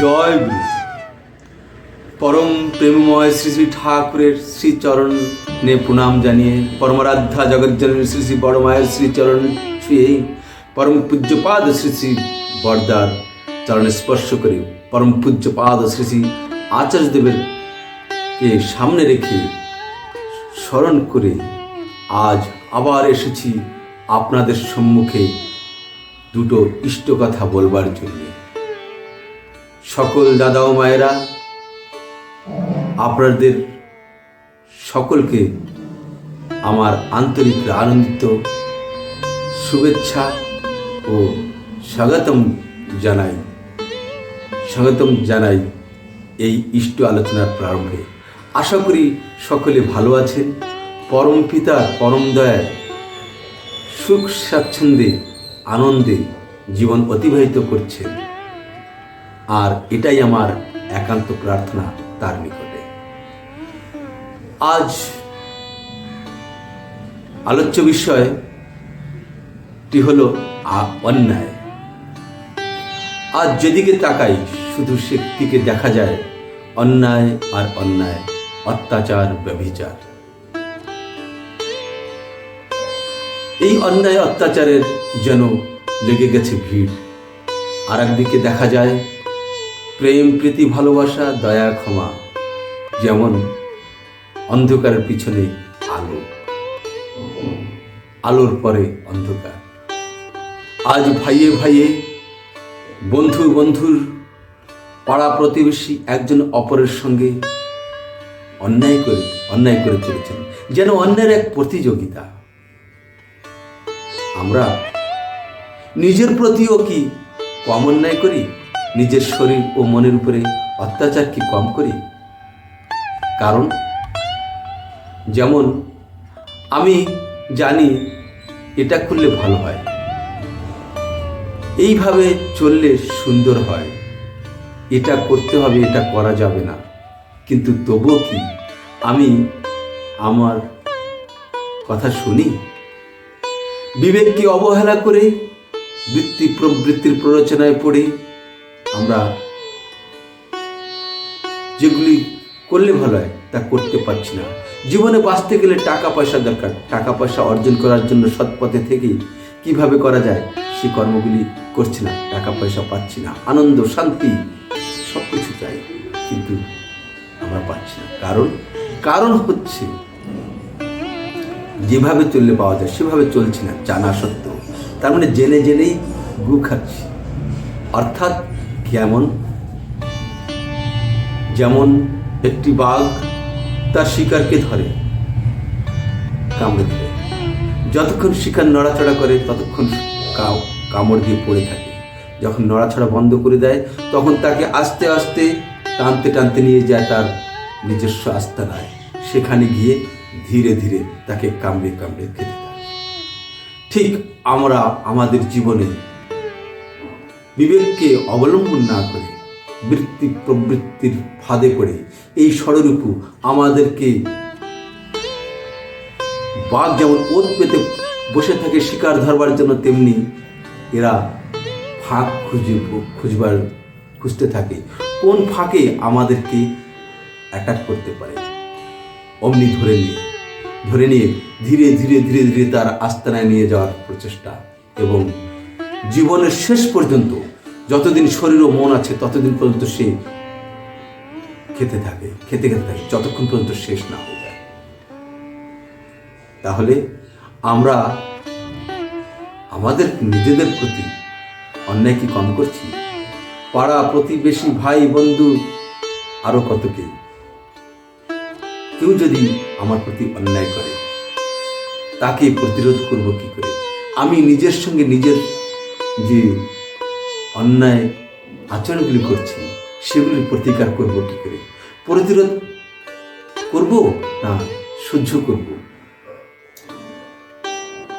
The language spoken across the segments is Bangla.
জয় গুরু। পরম প্রেমময় শ্রী শ্রী ঠাকুরের শ্রীচরণে প্রণাম জানিয়ে পরমারাধ্যা জগজ্জননী শ্রী শ্রী বড় মায়ের শ্রীচরণ ছুঁয়ে পরম পূজ্যপাদ শ্রী শ্রী বরদার চরণে স্পর্শ করে পরম পূজ্যপাদ শ্রী শ্রী আচার্যদেবের কে সামনে রেখে স্মরণ করে আজ আবার এসেছি আপনাদের সম্মুখে দুটো ইষ্ট কথা বলবার জন্য। সকল দাদা ও মায়েরা, আপনাদের সকলকে আমার আন্তরিক আনন্দিত শুভেচ্ছা ও স্বাগতম জানাই। স্বাগতম জানাই এই ইষ্ট আলোচনার প্রারম্ভে। আশা করি সকলে ভালো আছেন। পরম পিতা, পরম দয়ায়, সুখ স্বাচ্ছন্দ্যে, আনন্দে জীবন অতিবাহিত করছেন। আর এটাই আমার একান্ত প্রার্থনা তার নিকটে। আজ আলোচ্য বিষয়টি হল অন্যায়। আজ যেদিকে তাকাই, শুধু সেদিকে দেখা যায় অন্যায় আর অন্যায়, অত্যাচার, ব্যভিচার। এই অন্যায় অত্যাচারের যেন লেগে গেছে ভিড় আর একদিকে দেখা যায় প্রেম, প্রীতি, ভালোবাসা, দয়া, ক্ষমা, যেমন অন্ধকারের পিছনে আলো। আলোর পরে অন্ধকার। আজ ভাইয়ে ভাইয়ে, বন্ধু বন্ধুর, পাড়া প্রতিবেশী একজন অপরের সঙ্গে অন্যায় করে অন্যায় করে চলেছেন। যেন অন্যের এক প্রতিযোগিতা। আমরা নিজের প্রতিও কি কম অন্যায় করি? নিজের শরীর ও মনের উপরে অত্যাচার কি কম করি? কারণ, যেমন, আমি জানি এটা করলে ভালো হয়। এইভাবে চললে সুন্দর হয়। এটা করতে হবে, এটা করা যাবে না। কিন্তু তবুও কি আমি আমার কথা শুনি? বিবেককে অবহেলা করে বৃত্তি প্রবৃত্তির প্ররোচনায় পড়ে আমরা যেগুলি করলে ভালো হয়, তা করতে পারছি না। জীবনে বাঁচতে গেলে টাকা পয়সা দরকার। টাকা পয়সা অর্জন করার জন্য সৎপথে থেকে কীভাবে করা যায়, সে কর্মগুলি করছি না, টাকা পয়সা পাচ্ছি না। আনন্দ, শান্তি সব কিছু চাই, কিন্তু আমরা পাচ্ছি না। কারণ কারণ হচ্ছে, যেভাবে চললে পাওয়া যায়, সেভাবে চলছি না, জানা সত্ত্বেও। তার মানে জেনে জেনেই গু খাচ্ছি। অর্থাৎ কেমন যেমন একটি বাঘ তার শিকারকে ধরে, কামড়ে ধরে যতক্ষণ শিকার নড়াচড়া করে, ততক্ষণ কামড় দিয়ে পড়ে থাকে। যখন নড়াচড়া বন্ধ করে দেয়, তখন তাকে আস্তে আস্তে টানতে টানতে নিয়ে যায় তার নিজস্ব আস্তানায়। সেখানে গিয়ে ধীরে ধীরে তাকে কামড়ে কামড়ে খেতে ঠিক আমরা, আমাদের জীবনে বিবেককে অবলম্বন না করে বৃত্তি প্রবৃত্তির ফাঁদে পড়ে এই ষড়রূপু আমাদেরকে বাঘ যেমন ওত পেতে বসে থাকে শিকার ধরবার জন্য, তেমনি এরা ফাঁক খুঁজে খুঁজবার, খুঁজতে থাকে। কোন ফাঁকে আমাদেরকে অ্যাটাক করতে পারে? অমনি ধরে নিয়ে ধরে নিয়ে ধীরে ধীরে ধীরে ধীরে তার আস্তানায় নিয়ে যাওয়ার প্রচেষ্টা এবং জীবনের শেষ পর্যন্ত যতদিন শরীর ও মন আছে, ততদিন পর্যন্ত সে খেতে থাকে, খেতে খেতে থাকে, যতক্ষণ পর্যন্ত শেষ না হয়ে যায়। তাহলে আমরা আমাদের নিজেদের প্রতি অন্যায় কি কম করছি? পাড়া প্রতিবেশী, ভাই, বন্ধু, আরও কত কে? কেউ যদি আমার প্রতি অন্যায় করে, তাকে প্রতিরোধ করব কি করে? আমি নিজের সঙ্গে নিজের যে অন্যায় আচরণগুলি করছি, সেগুলির প্রতিকার করব কি করে? প্রতিরোধ করব না সহ্য করব?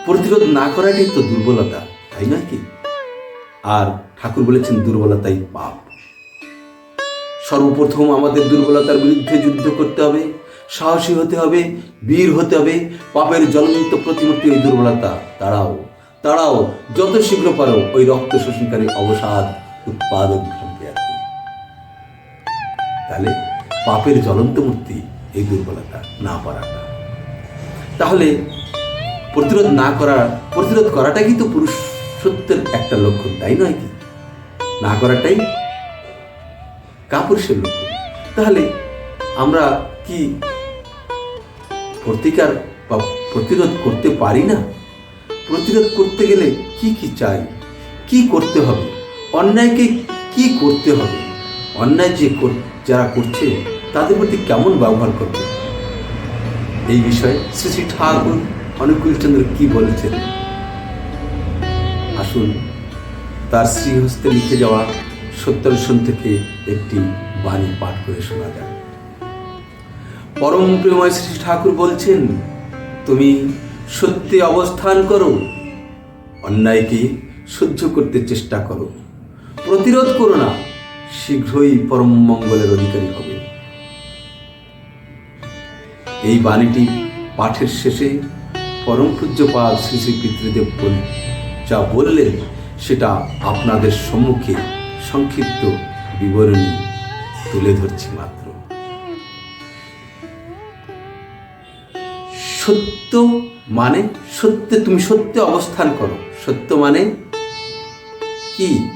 প্রতিরোধ না করাটাই তো দুর্বলতা, তাই নয় কি? আর ঠাকুর বলেছেন, দুর্বলতাই পাপ। সর্বপ্রথম আমাদের দুর্বলতার বিরুদ্ধে যুদ্ধ করতে হবে, সাহসী হতে হবে, বীর হতে হবে, পাপের জ্বলন্ত প্রতিমূর্তি ওই দুর্বলতা তারাও তারাও যত শীঘ্র পারো ওই রক্ত শোষণকারী অবসাদ উৎপাদক ভ্রান্তি আর কি তাহলে পাপের জ্বলন্ত মূর্তি এই দুর্বলতা না পারাটা। তাহলে প্রতিরোধ না করা, প্রতিরোধ করাটা কি তো পুরুষ সত্যের একটা লক্ষণ, তাই নয় কি? না করাটাই কাপুরুষের লক্ষণ। তাহলে আমরা কি প্রতিকার বা প্রতিরোধ করতে পারি না? প্রতিরোধ করতে গেলে কি কি চাই? কি করতে হবে? অন্যায়কে কি করতে হবে? অন্যায় যে যারা করছে, তাদের প্রতি কেমন ব্যবহার করবে? এই বিষয়ে শ্রী শ্রী ঠাকুর অনুকূল চন্দ্র কি বলেছেন? আসুন, তার শ্রীহস্তে লিখে যাওয়া সত্যদর্শন থেকে একটি বাণী পাঠ করে শোনা যায় পরম প্রেময় শ্রী ঠাকুর বলছেন, তুমি সত্যে অবস্থান করো অন্যায়কে সহ্য করতে চেষ্টা করো প্রতিরোধ করো না, শীঘ্রই পরম মঙ্গলের অধিকারী হবে। এই বাণীটি পাঠের শেষে পরম পূজ্যপাল শ্রী শ্রী পিতৃদেব বল- যা বললেন, সেটা আপনাদের সম্মুখে সংক্ষিপ্ত বিবরণী তুলে ধরছি মাত্র। সত্য মানে সত্যে, তুমি সত্যে অবস্থান করো। সত্য মানে কি?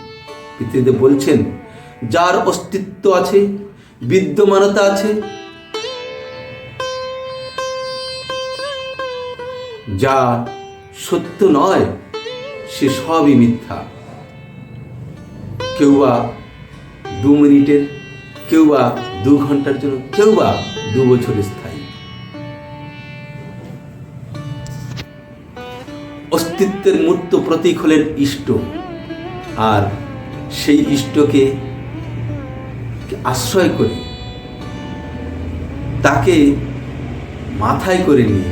পিতৃদেব বলছেন, যার অস্তিত্ব আছে, বিদ্যমানতা আছে, যা সত্য নয়, সে সবই মিথ্যা। কেউ বা দু মিনিটের, কেউ বা দু ঘণ্টার জন্য, কেউ বা দু বছরের অস্তিত্বের মূর্ত প্রতীক হলেন ইষ্ট। আর সেই ইষ্টকে আশ্রয় করে তাকে মাথায় করে নিয়ে,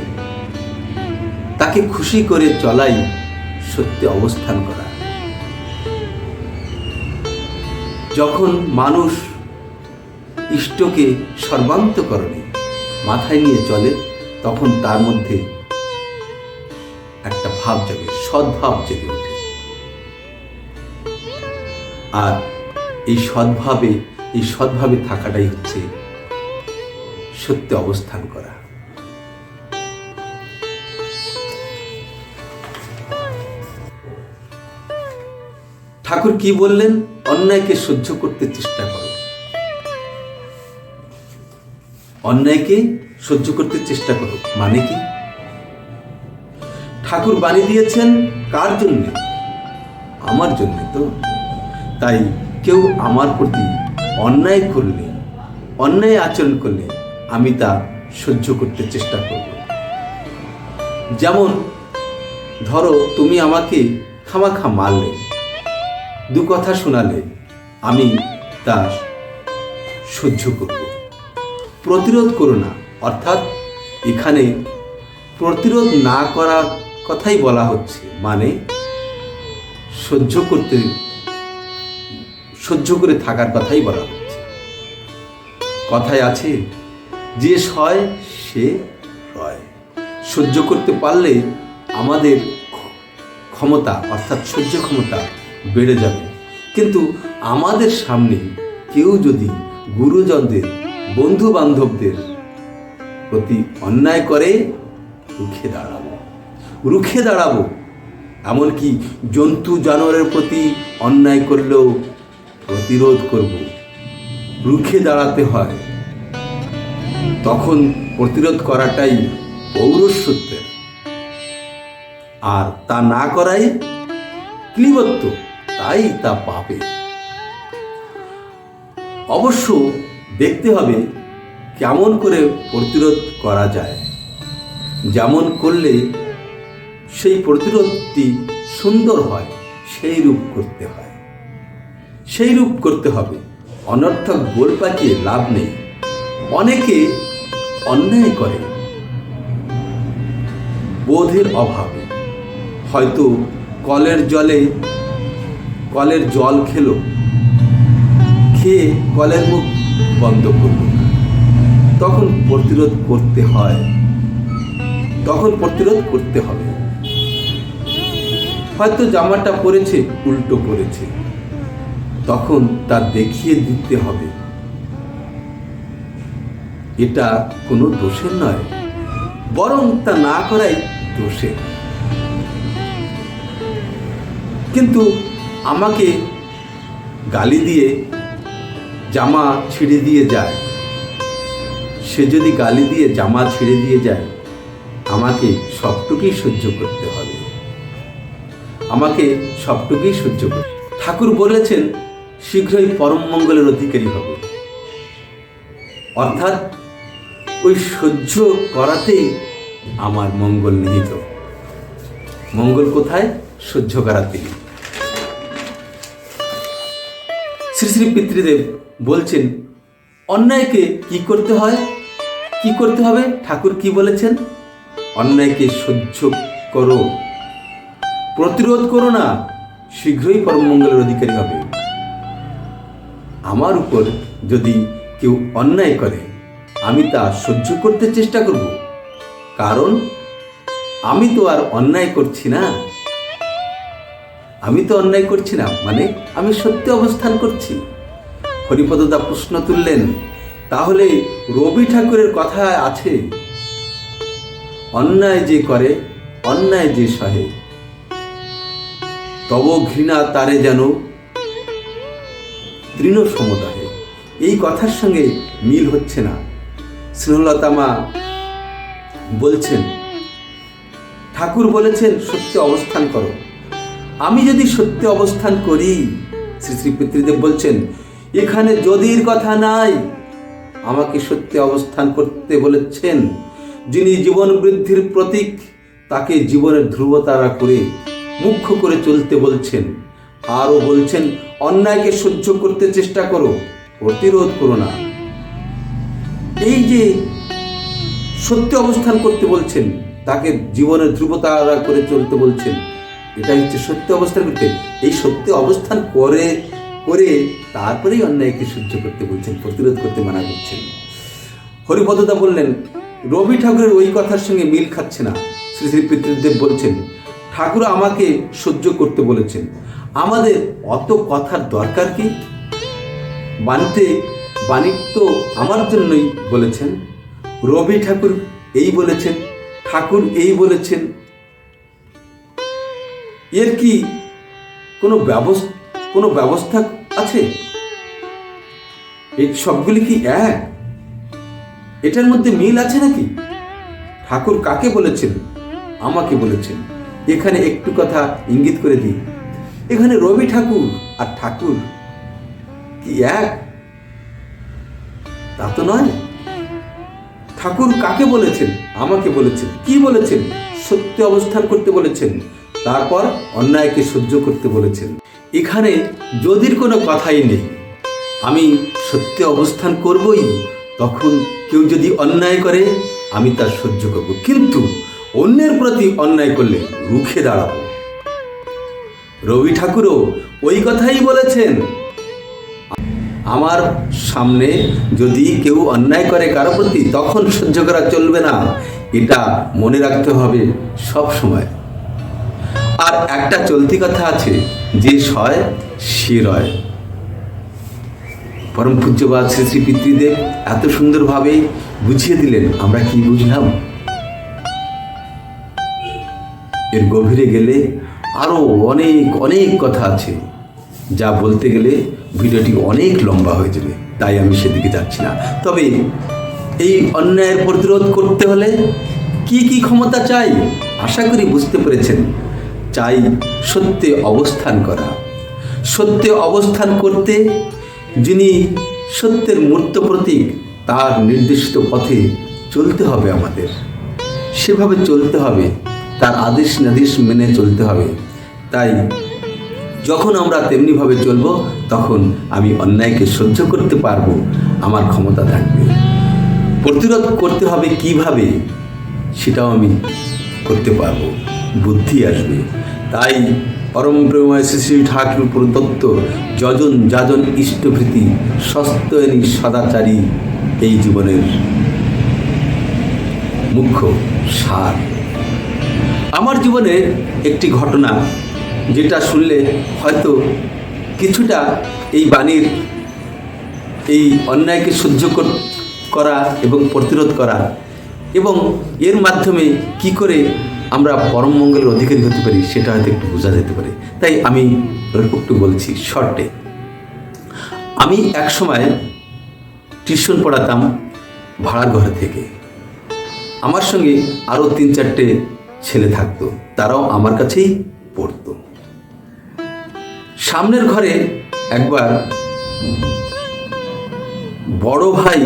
তাকে খুশি করে চলাই সত্যি অবস্থান করা। যখন মানুষ ইষ্টকে সর্বান্তকরণে মাথায় নিয়ে চলে, তখন তার মধ্যে একটা ভাব জাগে, সদ্ভাব জেগে ওঠে। আর এই সদ্ভাবে এই সদ্ভাবে থাকাটাই হচ্ছে সত্যে অবস্থান করা। ঠাকুর কি বললেন? অন্যায়কে সহ্য করতে চেষ্টা করো। অন্যায়কে সহ্য করতে চেষ্টা করো মানে কি? ঠাকুর বাণী দিয়েছেন কার জন্য? আমার জন্য তো। তাই কেউ আমার প্রতি অন্যায় করলে, অন্যায় আচরণ করলে আমি তা সহ্য করতে চেষ্টা করব। যেমন, ধরো তুমি আমাকে খামাখা মারলে, দু কথা শোনালে আমি তা সহ্য করব। প্রতিরোধ করো না, অর্থাৎ এখানে প্রতিরোধ না করা কথাই বলা হচ্ছে মানে সহ্য করতে, সহ্য করে থাকার কথাই বলা হচ্ছে। কথায় আছে, যে সয়, সে রয়। সহ্য করতে পারলে আমাদের ক্ষমতা, অর্থাৎ সহ্য ক্ষমতা বেড়ে যাবে। কিন্তু আমাদের সামনে কেউ যদি গুরুজনদের বন্ধু বান্ধবদের প্রতি অন্যায় করে, রুখে দাঁড়াবো। রুখে দাঁড়াবো। এমনকি জন্তু জানোয়ারের প্রতি অন্যায় করলেও প্রতিরোধ করব। রুখে দাঁড়াতে হয়। তখন প্রতিরোধ করাটাই পৌরসত্যের আর তা না করাই ক্লিবত্ব, তাই তা পাবে অবশ্য দেখতে হবে কেমন করে প্রতিরোধ করা যায়। যেমন করলে সেই প্রতিরোধটি সুন্দর হয়, সেই রূপ করতে হয়। সেই রূপ করতে হবে, অনর্থক গোল পাকিয়ে লাভ নেই। অনেকে অন্যায় করে। বোধের অভাবে। হয়তো কলের জলে কলের জল খেলো, খেয়ে কলের মুখ বন্ধ করল। তখন প্রতিরোধ করতে হয়। তখন প্রতিরোধ করতে হবে। হয়তো জামাটা পরেছে, উল্টো পরেছে। তখন তা দেখিয়ে দিতে হবে। এটা কোনো দোষের নয়, বরং তা না করাই দোষের। কিন্তু আমাকে গালি দিয়ে জামা ছিঁড়ে দিয়ে যায়। সে যদি গালি দিয়ে জামা ছিঁড়ে দিয়ে যায়, আমাকে সবটুকুই সহ্য করতে হবে। আমাকে সবটুকুই সহ্য করতে ঠাকুর বলেছেন, শীঘ্রই পরম মঙ্গলের অধিকারী হবে। অর্থাৎ, ওই সহ্য করাতেই আমার মঙ্গল নিহিত। মঙ্গল কোথায়? সহ্য করাতেই শ্রী শ্রী পিতৃদেব বলছেন, অন্যায়কে কি করতে হয়? কি করতে হবে? ঠাকুর কি বলেছেন? অন্যায়কে সহ্য করো। প্রতিরোধ করো না, শীঘ্রই পরমমঙ্গলের অধিকারী হবে। আমার উপর যদি কেউ অন্যায় করে, আমি তা সহ্য করতে চেষ্টা করব। কারণ, আমি তো আর অন্যায় করছি না। আমি তো অন্যায় করছি না মানে আমি সত্যি অবস্থান করছি। হরিপদদা প্রশ্ন তুললেন, তাহলে রবি ঠাকুরের কথা আছে, অন্যায় যে করে, অন্যায় যে সহে। তব ঘৃণা তারে যেন তৃণ সমুদায়ে। এই কথার সঙ্গে মিল হচ্ছে না। স্নেহলতা মা বলছেন, ঠাকুর বলেছেন সত্যে অবস্থান করো। আমি যদি সত্যে অবস্থান করি, শ্রী শ্রী পিতৃদেব বলছেন, এখানে যদির কথা নাই, আমাকে সত্যে অবস্থান করতে বলেছেন, যিনি জীবন বৃদ্ধির প্রতীক, তাকে জীবনের ধ্রুবতারা করে মুখ্য করে চলতে বলছেন। আরও বলছেন, অন্যায়কে সহ্য করতে চেষ্টা করো, প্রতিরোধ করো না। এই যে সত্য অবস্থান করতে বলছেন, তাকে জীবনের ধ্রুবতা করে চলতে বলছেন, এটা হচ্ছে সত্য অবস্থান করতে। এই সত্য অবস্থান করে করে তারপরেই অন্যায়কে সহ্য করতে বলছেন, প্রতিরোধ করতে মানা করছেন। হরিপদদা বললেন, রবি ঠাকুরের ওই কথার সঙ্গে মিল খাচ্ছে না। শ্রী শ্রী পিতৃদেব বলছেন ঠাকুর আমাকে সহ্য করতে বলেছেন। আমাদের অত কথার দরকার কি? বাণীতে বাণী তো আমার জন্যই বলেছেন। রবি ঠাকুর এই বলেছেন, ঠাকুর এই বলেছেন। এর কি কোনো ব্যবস্থা কোনো ব্যবস্থা আছে? এই সবগুলি কি এক? এটার মধ্যে মিল আছে নাকি? ঠাকুর কাকে বলেছেন? আমাকে বলেছেন। এখানে একটু কথা ইঙ্গিত করে দিই। এখানে রবি ঠাকুর আর ঠাকুর কি এক? তা তো নয়। ঠাকুর কাকে বলেছেন? আমাকে বলেছেন। কি বলেছেন? সত্য অবস্থান করতে বলেছেন। তারপর অন্যায়কে সহ্য করতে বলেছেন। এখানে যদির কোনো কথাই নেই। আমি সত্যে অবস্থান করবই, তখন কেউ যদি অন্যায় করে, আমি তার সহ্য করব। কিন্তু অন্যের প্রতি অন্যায় করলে রুখে দাঁড়াবো। রবি ঠাকুরও ওই কথাই বলেছেন। আমার সামনে যদি কেউ অন্যায় করে কারও প্রতি, তখন সহ্য করা চলবে না। এটা মনে রাখতে হবে সব সময়। আর একটা চলতি কথা আছে, যে সয়, সে রয়। পরম পূজ্যবাদ শ্রী শ্রী পিতৃদেব এত সুন্দরভাবে বুঝিয়ে দিলেন। আমরা কি বুঝলাম? এর গভীরে গেলে আরও অনেক অনেক কথা আছে। যা বলতে গেলে ভিডিওটি অনেক লম্বা হয়ে যাবে, তাই আমি সেদিকে যাচ্ছি না। তবে এই অন্যায়ের প্রতিরোধ করতে হলে কি কি ক্ষমতা চাই, আশা করি বুঝতে পেরেছেন। চাই সত্যে অবস্থান করা। সত্যে অবস্থান করতে যিনি সত্যের মূর্ত প্রতীক, তার নির্দিষ্ট পথে চলতে হবে আমাদের। সেভাবে চলতে হবে তার আদেশ নির্দেশ মেনে চলতে হবে। তাই যখন আমরা তেমনিভাবে চলব, তখন আমি অন্যায়কে সহ্য করতে পারব, আমার ক্ষমতা থাকবে। প্রতিরোধ করতে হবে কীভাবে, সেটাও আমি করতে পারব। বুদ্ধি আসবে। তাই পরম প্রেময় শ্রী শ্রী ঠাকুর প্রদত্ত যজন যাজন ইষ্টভৃতি সস্তয়নী সদাচারী এই জীবনের মুখ্য সার। আমার জীবনে একটি ঘটনা যেটা শুনলে হয়তো কিছুটা এই বাণীর এই অন্যায়কে সহ্য করা এবং প্রতিরোধ করা এবং এর মাধ্যমে কি করে আমরা পরম মঙ্গলের অধিকারী হতে পারি সেটা হয়তো একটু বোঝা যেতে পারে। তাই আমি একটু বলছি শর্টে। আমি এক সময় টিউশন পড়াতাম ভাড়ার ঘরে থেকে। আমার সঙ্গে আরও তিন চারটে ছেলে থাকতো, তারাও আমার কাছেই পড়তো। সামনের ঘরে একবার বড় ভাই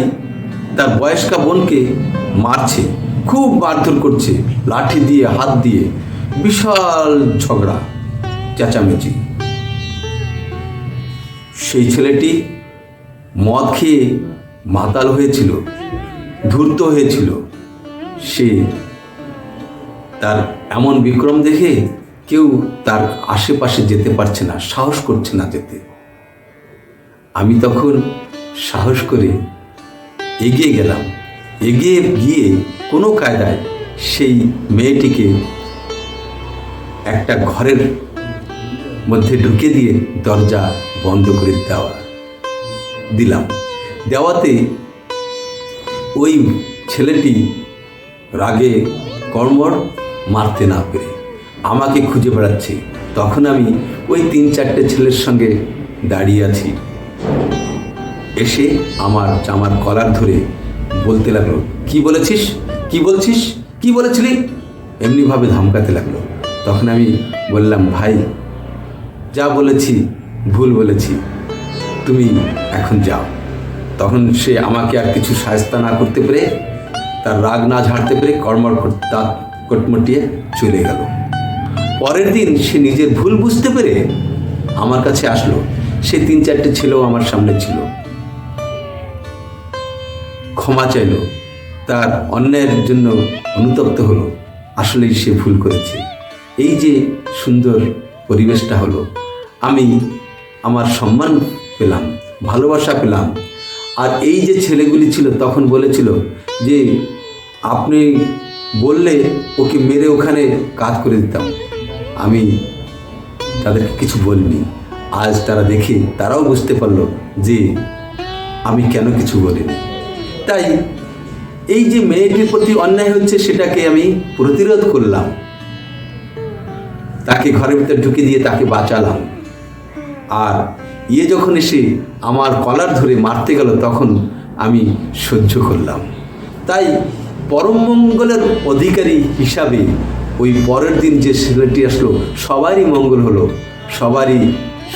তার বয়স্কা বোনকে মারছে, খুব মারধর করছে, লাঠি দিয়ে, হাত দিয়ে, বিশাল ঝগড়া, চেঁচামেচি। সেই ছেলেটি মদ খেয়ে মাতাল হয়েছিল, ধূর্ত হয়েছিল। সে তার এমন বিক্রম দেখে কেউ তার আশেপাশে যেতে পারছে না, সাহস করছে না যেতে। আমি তখন সাহস করে এগিয়ে গেলাম। এগিয়ে গিয়ে কোনো কায়দায় সেই মেয়েটিকে একটা ঘরের মধ্যে ঢুকে দিয়ে দরজা বন্ধ করে দেওয়া দিলাম। দেওয়াতে ওই ছেলেটি রাগে কর্মর মারতে না পেরে। আমাকে খুঁজে বেড়াচ্ছে। তখন আমি ওই তিন চারটে ছেলের সঙ্গে দাঁড়িয়ে আছি। এসে আমার জামার কলার ধরে বলতে লাগল, কি বলেছিস? কি বলছিস? কি বলেছিলি? এমনিভাবে ধমকাতে লাগল। তখন আমি বললাম, ভাই, যা বলেছি, ভুল বলেছি। তুমি এখন যাও। তখন সে আমাকে আর কিছু সায়স্তা না করতে পেরে, তার রাগ না ঝাড়তে পেরে কর্মর দাঁত কটমটিয়ে চলে গেল। পরের দিন সে নিজের ভুল বুঝতে পেরে আমার কাছে আসলো। সে তিন চারটে ছেলেও আমার সামনে ছিল। ক্ষমা চাইল। তার অন্যায়ের জন্য অনুতপ্ত হলো। আসলেই সে ভুল করেছে। এই যে সুন্দর পরিবেশটা হলো। আমি আমার সম্মান পেলাম, ভালোবাসা পেলাম। আর এই যে ছেলেগুলি ছিল, তখন বলেছিল যে, আপনি বললে ওকে মেরে ওখানে কাজ করে দিতাম। আমি তাদেরকে কিছু বলিনি। আজ তারা দেখে তারাও বুঝতে পারল যে আমি কেন কিছু বলিনি। তাই এই যে মেয়েটির প্রতি অন্যায় হচ্ছে সেটাকে আমি প্রতিরোধ করলাম। তাকে ঘরের ভিতরে ঢুকে দিয়ে তাকে বাঁচালাম। আর ইয়ে যখন এসে আমার কলার ধরে মারতে গেল তখন আমি সহ্য করলাম। তাই পরম মঙ্গলের অধিকারী হিসাবে ওই পরের দিন যে ছেলেটি আসলো, সবারই মঙ্গল হলো, সবারই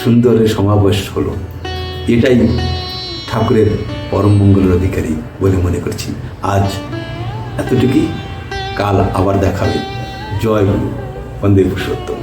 সুন্দরের সমাবেশ হলো। এটাই ঠাকুরের পরম মঙ্গলের অধিকারী বলে মনে করছি। আজ এতটুকুই, কাল আবার দেখাবে জয় গুরু, বন্দে পুরুষোত্তম।